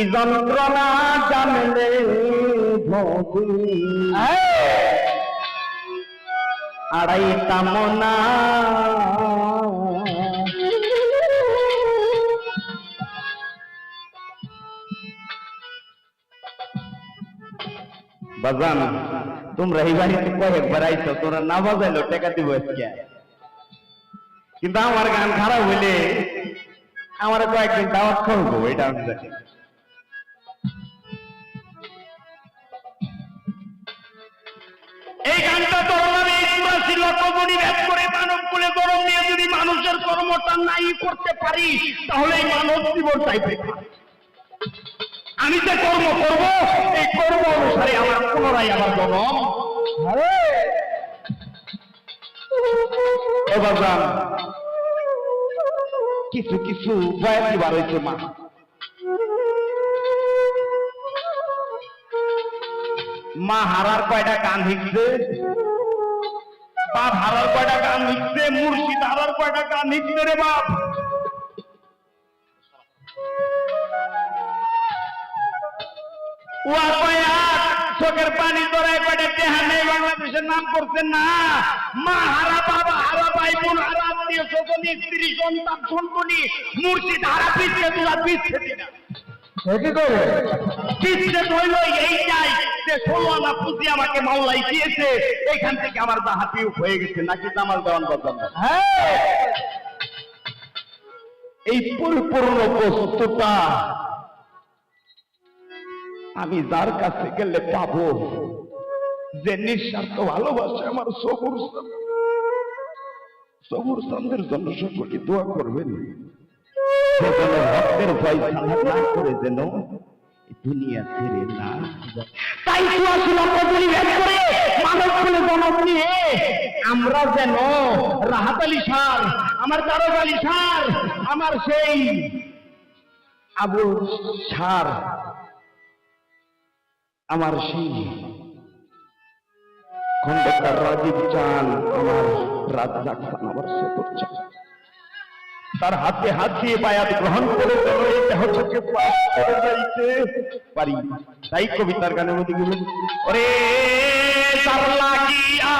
কি যন্ত্রণা জানলে ভবি আড়াইতাম না বাজান, তোমরা এই বাড়িতে কয়েকবার আইছো, তোমরা না বাজাইলো টেকা দিব কিন্তু আমার গান খারাপ হইলে আমার কয়েকদিন দাওয়াত করব, এটা আমি জানি। এই গানটা ধরলাম এই চুরাশি লক্ষ গণি ভেদ করে মানব কুলে গরম নিয়ে যদি মানুষের কর্মটা নাই করতে পারি, তাহলে এই মানব জীবনটাই বেকার। আমি যে কর্ম করব, এই কর্ম অনুসারে আমার পুনরায় আমার জনম। কিছু কিছু বয়াতি বার হয়েছে মা। মা হারার কয়টা গান হিকছে? বাপ হারার কয়টা গান লিখছে মুর্শিদ হারার কয়টা গান লিখছে রে বাপ? ওয়া কয়া চোখের পানি ধরায় কয়টা টেহা নেই বাংলাদেশের নাম করছেন না? মা হারা বাবা হারা ভাই বোন হারা আত্মীয় স্বজন স্ত্রী সন্তান সন্তানি মুর্শিদ হারা পিছিয়ে তোলা পিছিয়ে দিনা। কি করে পিছিয়ে হইল এইটাই যে ষোলো আনা পুঁজি আমাকে মাওলাই দিয়েছে এখান থেকে আমার বাহাতি হয়ে গেছে, নাকি আমার দেওয়ান বদলাম না এই পরিপূর্ণ বস্তুটা আমি যার কাছে গেলে পাবো, যে নিঃস্বার্থ ভালোবাসে আমার সবুর। সবুর চাঁদের জন্য সকলে দোয়া করবেন করে যেন দুনিয়া ছেড়ে না তাই চুয়াশি লক্ষ গুলি ভেদ করে মানব কুলে জনম নিয়ে আমরা যেন রাহাত আলী সার আমার তারক আলী সার আমার সেই আবু সার আমার সেই খন্দকার রাজীব চান, আমার রাজ্জাক চান, আমার সতর চান। তার হাতে হাত দিয়ে বায়াত গ্রহণ করে দেহ পারি তাই কবিতার গানের মধ্যে গেলেন ওরে তার লাগিয়া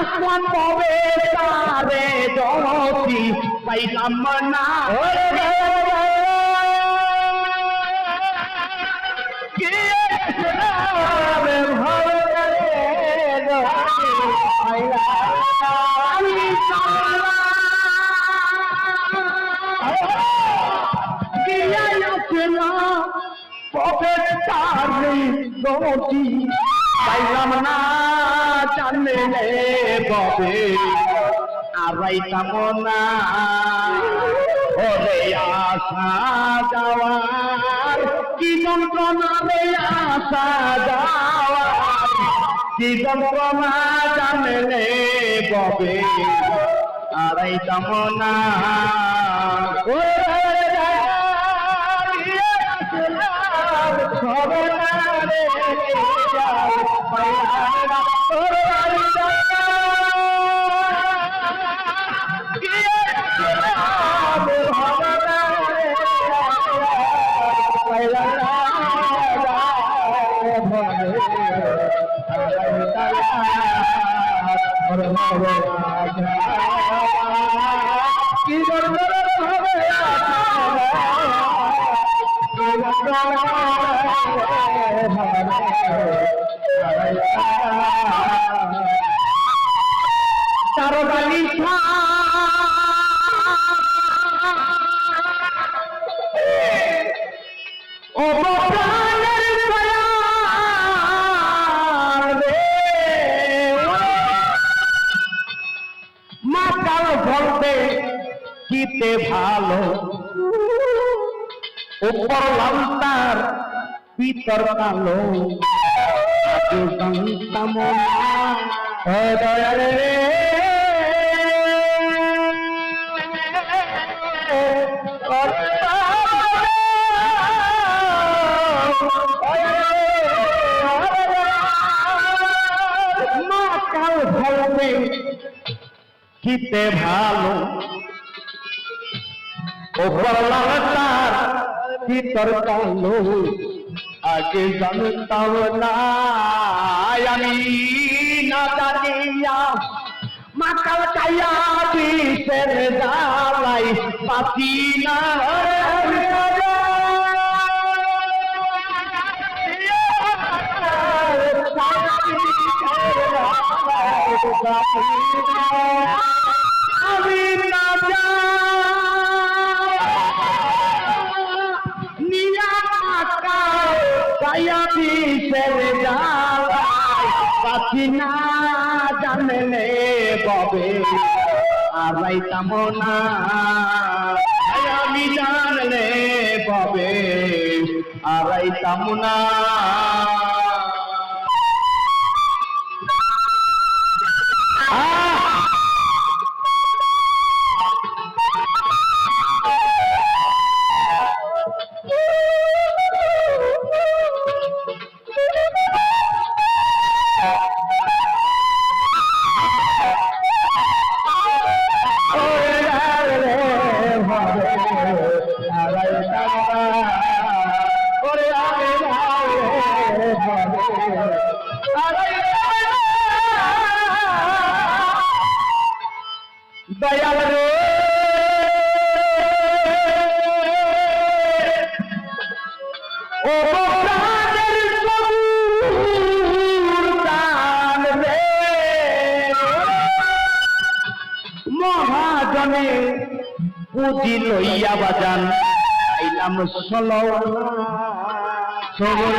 আসমান পাবে তারে জনতি পাইলাম না। আমি পাইলাম না জানলে ববে আড়াইতাম না। ওরে আশা যাওয়ার, কি যন্ত্রণা রে আশা যাওয়ার? কি যন্ত্রণা জানলে ববে আড়াইতাম না। কি উপর লালতার পিতর কালো। আজও জানতাম দয়াল রে। ভালো। ওপর লালতার ভিতর কালো আগে জানতাম না। আমি না জানিয়া মাকাল চাইয়া বিষের জ্বালাই পাতি না আমি না বিষের জ্বালাই পাতি না জানলে ববে। আড়াইতাম না আমি জানলে ববে। আড়াইতাম না দয়াল। রে ও প্রাণের সবুর প্রাণ রে। মহাজনে পুঁজি লইয়া বাজান। আইলাম সল সবর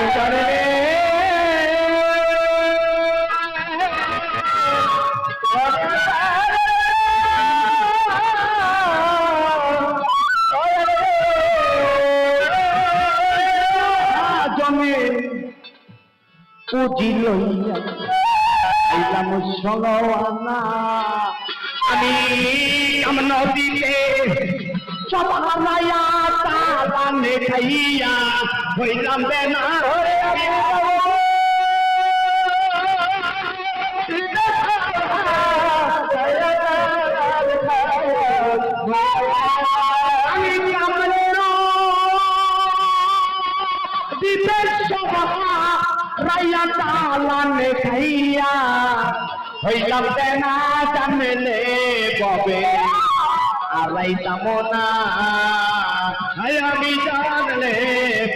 পুঁজি লইয়া আইলাম সলওয়ানা আমি কাম নদীতে হারাইয়া তালানে খাইয়া হইলাম বেনা হরে আমি কামনে দিতে সভা রাইয়া তালানে খাইয়া হইলাম না জানলে কবে আলাই তামনা আমি জানলে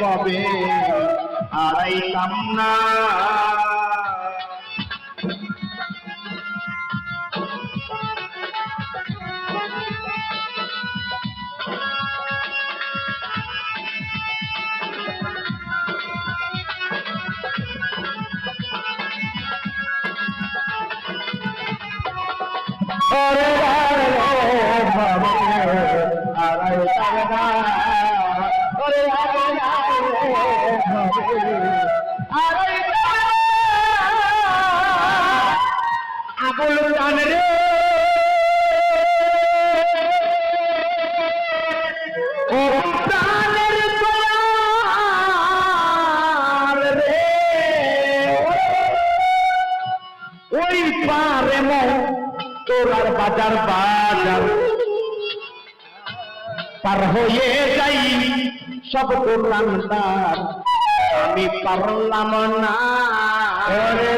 কবে আড়াইতাম না। ওই পারে মো তোরার বাজার বাজার। পার হয়ে যাই সব দোকানদার আমি পারলাম না। ওরে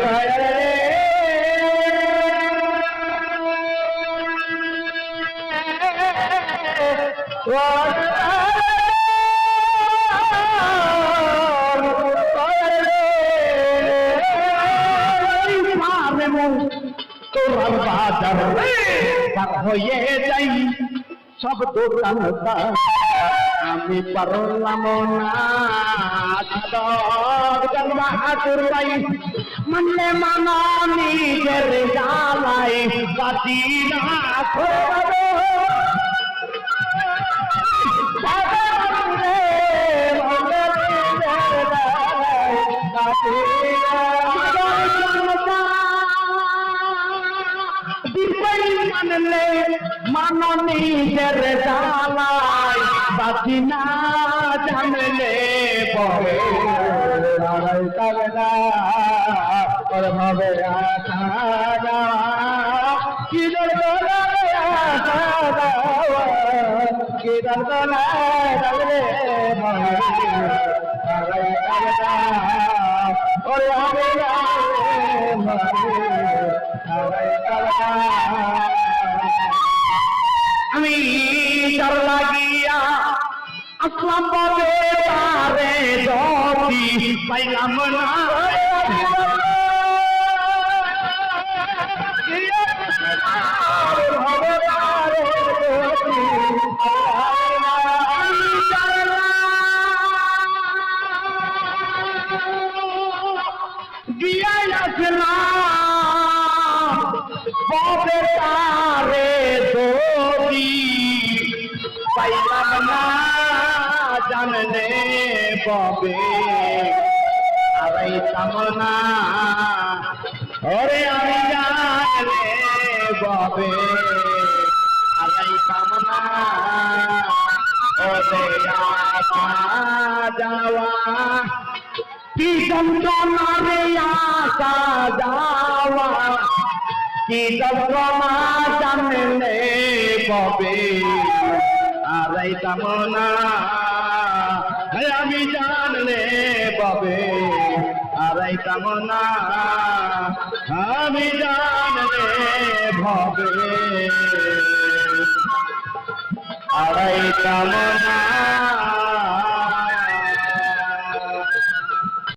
হয়ে যাই, সব দোকানদার আমি পারলাম না বাহাদুর ভাই। মানলে মানা নিজের জালাই বাতি না করো। মানলে মাননীদের জালাই বাতি না জানলে পরে। লড়াই করে না ওর ভাবে আশা কি আশা কি দর্দ না রে মনে আরে কারদা ওরে আমি মনে জানলে ববে আরাই কামনা ওরে আমি জানলে ববে আরাই কামনা ওরে যাওয়া। কি যন্ত্রণা রে আসা যাওয়া। কি যন্ত্রণা জানলে ববে আরাই কামনা আমি জানলে ববে আরাই কামনা আমি জানলে ভবে আরাই কামনা